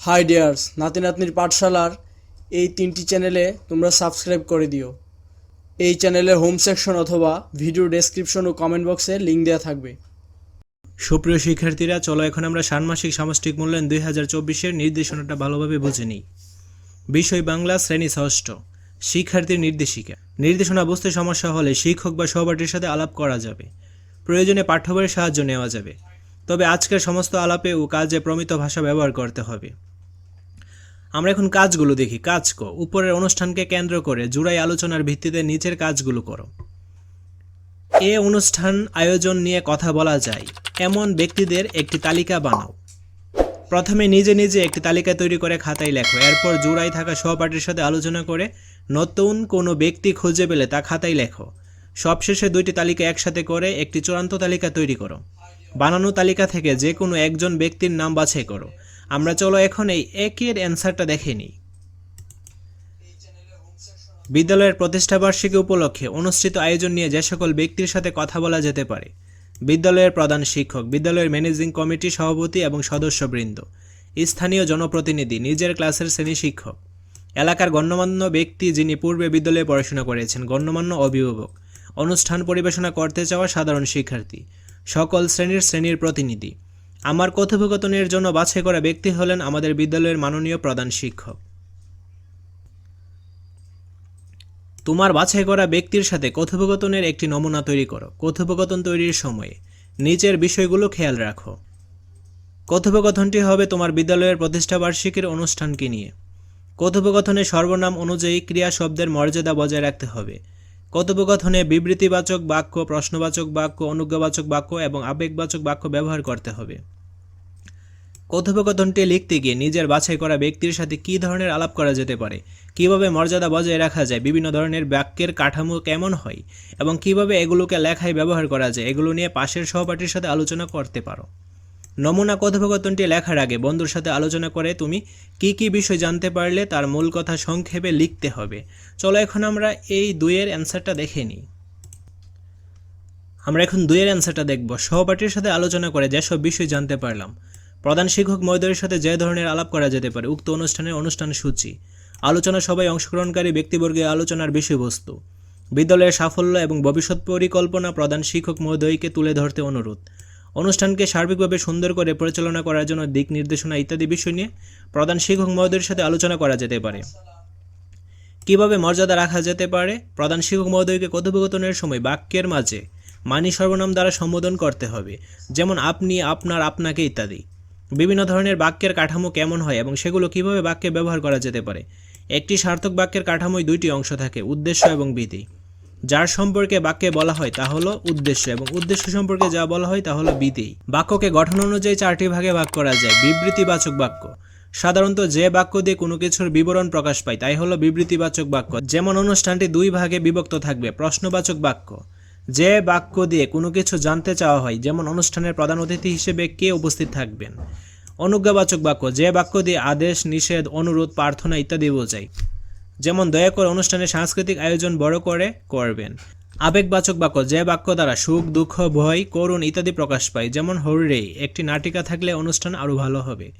High dears নাতি নাতনির পাঠশালার এই তিনটি চ্যানেলে তোমরা সাবস্ক্রাইব করে দিও। এই চ্যানেলের হোম সেকশন অথবা ভিডিও ডেসক্রিপশন ও কমেন্ট বক্সে লিঙ্ক দেওয়া থাকবে। সুপ্রিয় শিক্ষার্থীরা, চলো এখন আমরা ষান্মাসিক সামষ্টিক মূল্যায়ন দুই হাজার চব্বিশের নির্দেশনাটা ভালোভাবে বুঝে নিই। বিষয় বাংলা শ্রেণি ষষ্ঠ, শিক্ষার্থীর নির্দেশিকা। নির্দেশনা বুঝতে সমস্যা হলে শিক্ষক বা সহপাঠীর সাথে আলাপ করা যাবে। প্রয়োজনে পাঠ্যবইয়ের সাহায্য নেওয়া যাবে। তবে আজকের সমস্ত আলাপে ও কাজে প্রমিত ভাষা ব্যবহার করতে হবে। আমরা এখন কাজগুলো দেখি। কাজ ক। উপরের অনুষ্ঠানকে কেন্দ্র করে জুড়াই আলোচনার ভিত্তিতে নিচের কাজগুলো করো। এ অনুষ্ঠান আয়োজন নিয়ে কথা বলা যায়। এমন ব্যক্তিদের একটি তালিকা বানাও। প্রথমে নিজে নিজে একটি তালিকা তৈরি করে খাতায় লেখো। এরপর জোড়ায় থাকা সহপাঠীর সাথে আলোচনা করে নতুন কোনো ব্যক্তি খুঁজে পেলে তা খাতায় লেখো। সবশেষে দুইটি তালিকা একসাথে করে একটি চূড়ান্ত তালিকা তৈরি করো। বানানো তালিকা থেকে যে কোনো একজন ব্যক্তির নাম বাছাই করো। আমরা চলো এখন এই একের অ্যান্সারটা দেখে নিই। বিদ্যালয়ের প্রতিষ্ঠাবার্ষিকী উপলক্ষে অনুষ্ঠিত আয়োজন নিয়ে যে সকল ব্যক্তির সাথে কথা বলা যেতে পারে, বিদ্যালয়ের প্রধান শিক্ষক, বিদ্যালয়ের ম্যানেজিং কমিটি সভাপতি এবং সদস্যবৃন্দ, স্থানীয় জনপ্রতিনিধি, নিজের ক্লাসের শ্রেণি শিক্ষক, এলাকার গণ্যমান্য ব্যক্তি যিনি পূর্বে বিদ্যালয়ে পড়াশোনা করেছেন, গণ্যমান্য অভিভাবক, অনুষ্ঠান পরিবেশনা করতে চাওয়া সাধারণ শিক্ষার্থী, সকল শ্রেণির শ্রেণির প্রতিনিধি আমার কথোপকথনের জন্য বাছাই করা ব্যক্তি হলেন আমাদের বিদ্যালয়ের মাননীয় প্রধান শিক্ষক। তোমার বাছাই করা ব্যক্তির সাথে কথোপকথনের একটি নমুনা তৈরি করো। কথোপকথন তৈরির সময়ে নিচের বিষয়গুলো খেয়াল রাখো। কথোপকথনটি হবে তোমার বিদ্যালয়ের প্রতিষ্ঠাবার্ষিকীর অনুষ্ঠানকে নিয়ে। কথোপকথনে সর্বনাম অনুযায়ী ক্রিয়া শব্দের মর্যাদা বজায় রাখতে হবে। কথোপকথনে বিবৃতিবাচক বাক্য, প্রশ্নবাচক বাক্য, অনুজ্ঞাবাচক বাক্য এবং আবেগবাচক বাক্য ব্যবহার করতে হবে। কথোপকথনটি লিখতে গিয়ে নিজের বাছাই করা ব্যক্তির সাথে কী ধরনের আলাপ করা যেতে পারে, কীভাবে মর্যাদা বজায় রাখা যায়, বিভিন্ন ধরনের বাক্যের কাঠামো কেমন হয় এবং কীভাবে এগুলোকে লেখায় ব্যবহার করা যায়, এগুলো নিয়ে পাশের সহপাঠীর সাথে আলোচনা করতে পারো। নমুনা কথোপকথনটি লেখার আগে বন্ধুর সাথে আলোচনা করে তুমি কি কি বিষয় জানতে পারলে তার মূল কথা সংক্ষেপে লিখতে হবে। চলো এখন আমরা এই দুইয়ের অ্যান্সারটা দেখে নিই। আমরা এখন দুইয়ের অ্যান্সারটা দেখব। সহপাঠীর সাথে আলোচনা করে যেসব বিষয় জানতে পারলাম। প্রধান শিক্ষক মহোদয়ের সাথে যে ধরনের আলাপ করা যেতে পারে, উক্ত অনুষ্ঠানের অনুষ্ঠান সূচি। আলোচনা সবাই অংশগ্রহণকারী ব্যক্তিবর্গের আলোচনার বিষয়বস্তু। বিদ্যালয়ের সাফল্য এবং ভবিষ্যৎ পরিকল্পনা প্রধান শিক্ষক মহোদয়কে তুলে ধরতে অনুরোধ। অনুষ্ঠানকে সার্বিকভাবে সুন্দর করে পরিচালনা করার জন্য দিক নির্দেশনা ইত্যাদি বিষয় নিয়ে প্রধান শিক্ষক মহোদয়ের সাথে আলোচনা করা যেতে পারে। কীভাবে মর্যাদা রাখা যেতে পারে? প্রধান শিক্ষক মহোদয়কে কথোপকথনের সময় বাক্যের মাঝে মানি সর্বনাম দ্বারা সম্বোধন করতে হবে, যেমন আপনি, আপনার, আপনাকে ইত্যাদি। বিভিন্ন ধরনের বাক্যের কাঠামো কেমন হয় এবং সেগুলো কীভাবে বাক্যে ব্যবহার করা যেতে পারে? একটি সার্থক বাক্যের কাঠামোয় দুইটি অংশ থাকে, উদ্দেশ্য এবং বিধি। যার সম্পর্কে বাক্যে বলা হয় তা হলো উদ্দেশ্য এবং উদ্দেশ্য সম্পর্কে যা বলা হয় তা হলো বিধি। বাক্যকে গঠন অনুযায়ী চারটি ভাগে ভাগ করা যায়। বিবৃতিবাচক বাক্য। সাধারণত যে বাক্য দিয়ে কোনো কিছুর বিবরণ প্রকাশ পায়, তাই হলো বিবৃতিবাচক বাক্য। যেমন অনুষ্ঠানটি দুই ভাগে বিভক্ত থাকবে, প্রশ্নবাচক বাক্য। যে বাক্য দিয়ে কোনো কিছু জানতে চাওয়া হয়, যেমন অনুষ্ঠানের প্রধান অতিথি হিসেবে কে উপস্থিত থাকবেন? অনুজ্ঞাবাচক বাক্য। যে বাক্য দিয়ে আদেশ, নিষেধ, অনুরোধ, প্রার্থনা ইত্যাদি বোঝায়। যেমন দয়া করে অনুষ্ঠানে সাংস্কৃতিক আয়োজন বড় করে, করবেন। আবেগবাচক বাক্য, যে বাক্য দ্বারা সুখ, দুঃখ, ভয়, করুণ ইত্যাদি প্রকাশ পায়। যেমন হরিরে একটি নাটিকা থাকলে অনুষ্ঠান আরও ভালো হবে।